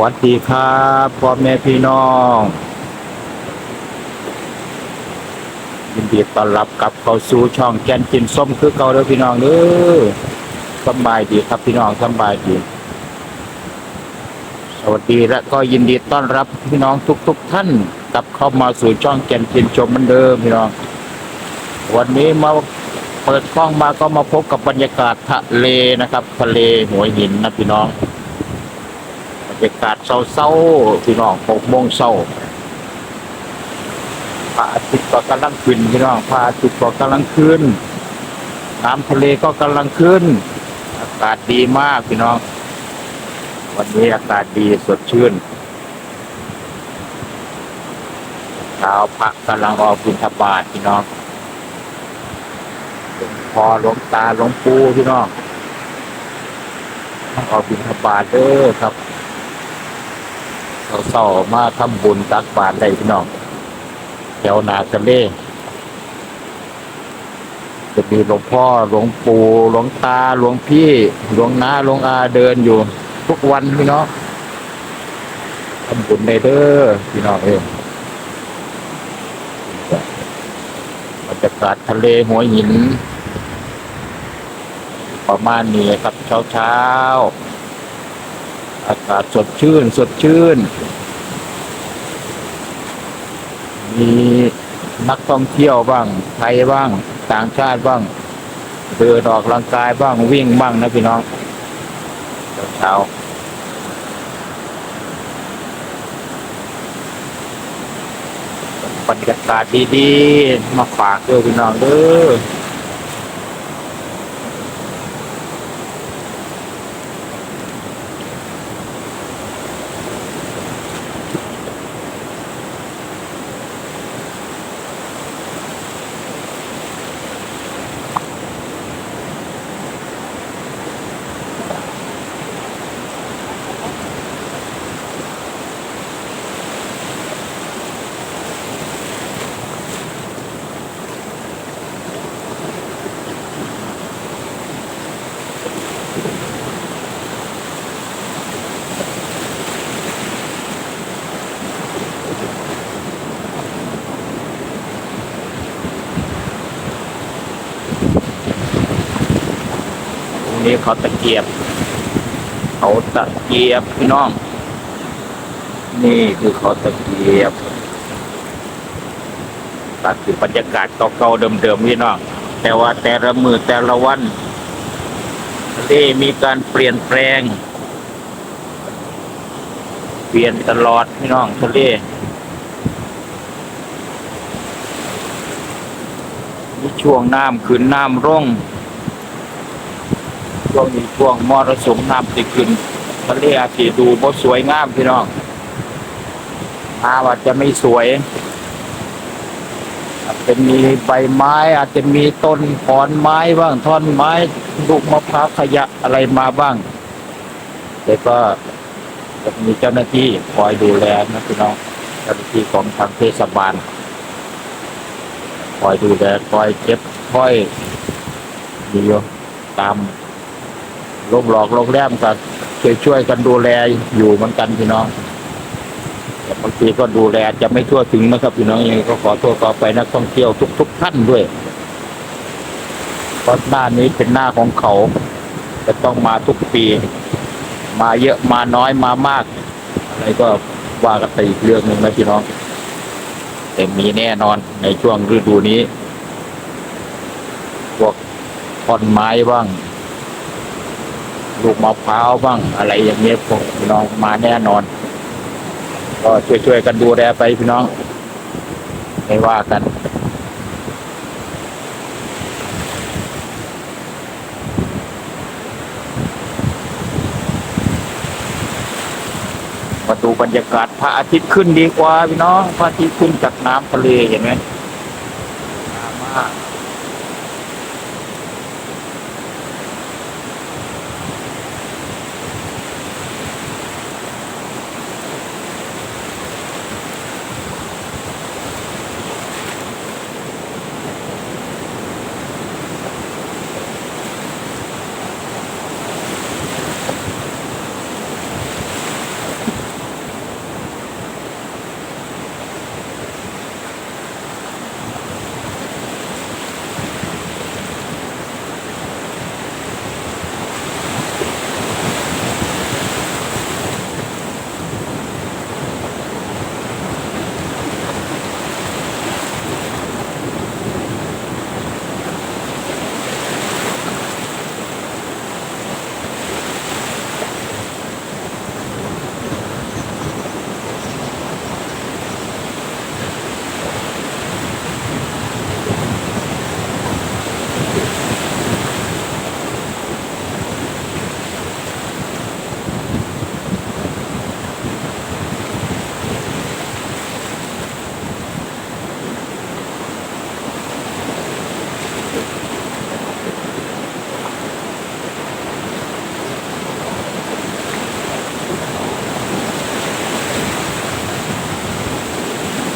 วัสดีครับพ่อแม่พี่น้อง ยินดีต้อนรับกลับเข้าสู่ช่องแกนกินส้มคือเก่าเด้อพี่น้องเด้อสบายดีครับพี่น้องสบายดี สวัสดีและก็ยินดีต้อนรับพี่น้องทุกๆทท่านกลับเข้ามาสู่ช่องแกนกินชมเหมือนเดิมพี่น้อง วันนี้มาเปิดกล้องมาก็มาพบกับบรรยากาศทะเลนะครับ ทะเลหัวหินนะพี่น้อง บรรยากาศเศร้าๆพี่น้องหกโมงเศร้าพระอาทิตย์ก็กำลังขึ้นพี่น้องพระอาทิตย์ก็กำลังขึ้น น้ำทะเลก็กำลังขึ้น อากาศดีมากพี่น้อง วันนี้อากาศดีสดชื่นเช้าพระกำลังออกบิณฑบาตพี่น้องพอหลวงตาหลวงปู่พี่น้องออกบิณฑบาตเด้อครับ เราเศร้ามาทำบุญตักบาตรได้พี่น้องแถวนาทะเลจะมีหลวงพ่อหลวงปู่หลวงตาหลวงพี่หลวงน้าหลวงอาเดินอยู่ ทุกวันพี่น้องทำบุญได้เด้อพี่น้องเองบรรยากาศทะเลหัวหิน ประมาณนี้ครับเช้าเช้า อากาศสดชื่น สดชื่น มีนักท่องเที่ยวบ้าง ไทยบ้าง ต่างชาติบ้าง เดินออกกำลังกายบ้างวิ่งบ้างนะพี่น้องเช้าบรรยากาศดีๆ มาฝากด้วยพี่น้องเด้อ นี้เขาตะเกียบ เขาตะเกียบพี่น้อง นี่คือเขาตะเกียบตัดคือบรรยากาศเก่าๆเดิมๆพี่น้อง แต่ว่าแต่ละมือแต่ละวันทะเลมีการเปลี่ยนแปลง เปลี่ยนตลอดพี่น้องทะเลมีช่วงน้ำขึ้นน้ำร่อง ช่วงนี้ช่วงมรสุมน้ำติขึ้นทะเลอาจจะดูบ่สวยงามพี่น้องอาว่าจะไม่สวยอาจจะมีใบไม้ อาจจะมีต้นขอนไม้บ้างท่อนไม้ลูกมะพร้าวขยะอะไรมาบ้างแต่ก็จะมีเจ้าหน้าที่คอยดูแลนะพี่น้องเจ้าหน้าที่ของทางเทศบาลคอยดูแลคอยเก็บคอยมีอยู่ตาม โรงหลอกโรงแรมก็ช่วยช่วยกันดูแลอยู่เหมือนกันพี่น้องแต่บางทีก็ดูแลจะไม่ทั่วถึงนะครับพี่น้องยังไงก็ขอโทษขอไปนักท่องเที่ยวทุกๆท่านด้วยเพราะหน้านี้เป็นหน้าของเขา จะต้องมาทุกปี มาเยอะมาน้อยมามาก อะไรก็ว่ากันไปอีกเรื่องหนึ่งนะพี่น้อง แต่มีแน่นอนในช่วงฤดูนี้พวกท่อนไม้บ้าง ลูกมะพร้าวบ้างอะไรอย่างเงี้ยพวกพี่น้องมาแน่นอน ก็ช่วยๆกันดูแลไปพี่น้อง ไม่ว่ากันมาดูบรรยากาศพระอาทิตย์ขึ้นดีกว่าพี่น้องพระอาทิตย์ขึ้นจากน้ำทะเลเห็นไหม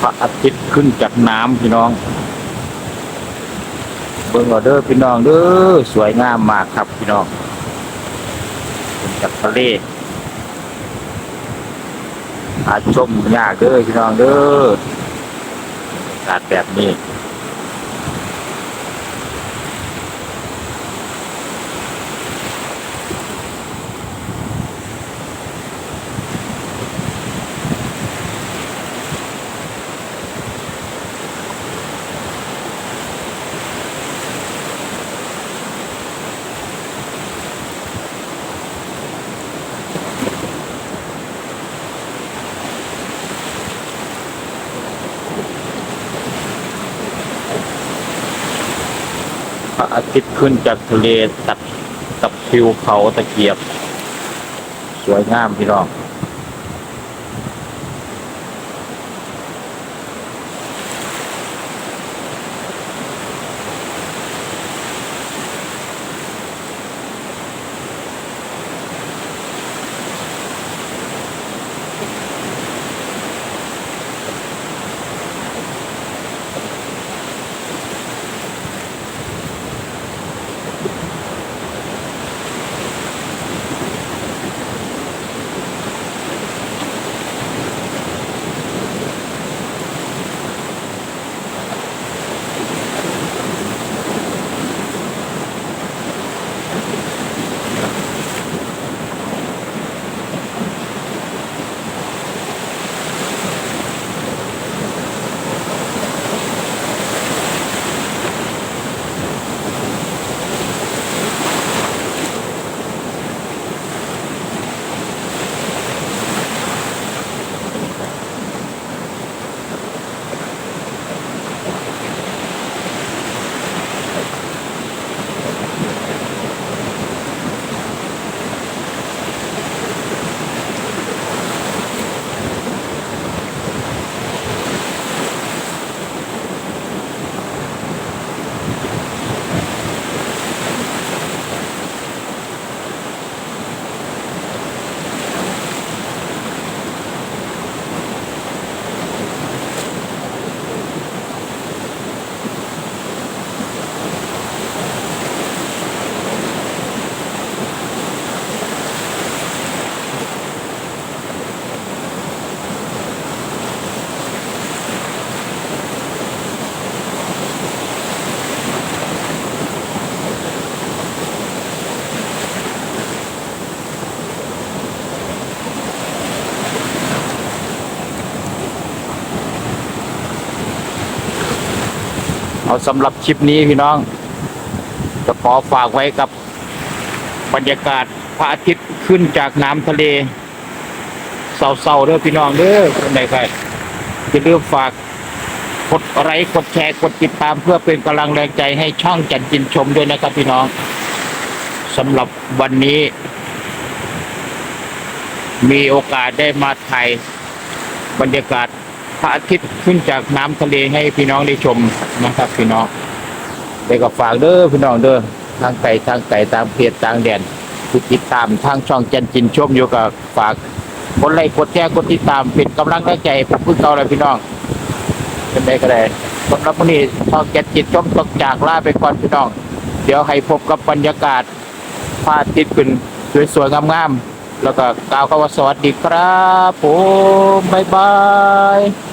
พระอาทิตย์ขึ้นจากน้ำพี่น้อง เบิ้งออเด้อพี่น้องเด้อสวยงามมากครับพี่น้องจากทะเลอาชมยากเด้อพี่น้องเด้อบรรยาการแบบนี้ อาทิตย์ขึ้นจากทะเลตัดกับทิวเขาตะเกียบ สวยงามพี่น้อง เอาสำหรับคลิปนี้พี่น้องจะขอฝากไว้กับบรรยากาศพระอาทิตย์ขึ้นจากน้ำทะเลเศร้าๆเด้อพี่น้องเด้อคนใดใครอย่าลืมฝากกดไลค์กดแชร์กดติดตามเพื่อเป็นกำลังแรงใจให้ช่องจันจินชมด้วยนะครับพี่น้องสำหรับวันนี้ มีโอกาสได้มาถ่ายบรรยากาศ พระอาทิตย์ขึ้นจากน้ำทะเลให้พี่น้องได้ชมนะครับ พี่น้องเด็กก็ฝากเด้อพี่น้องเด้อทางไก่ทางไก่ตามเพจทางแดนผู้ติดตามทางช่องจันจินชมอยู่กับฝากกดไลค์กดแชร์กดติดตามเป็นกำลังใจให้ผมพึ่งเก่าเลยพี่น้องเป็นได้ก็ได้สำหรับวันนี้ช่องจันจินชมต้องจากลาไปก่อนพี่น้อง เดี๋ยวให้พบกับบรรยากาศพระอาทิตย์ขึ้นสวยๆงามๆแล้วก็กล่าวคำว่าสวัสดีครับผมบ๊ายบาย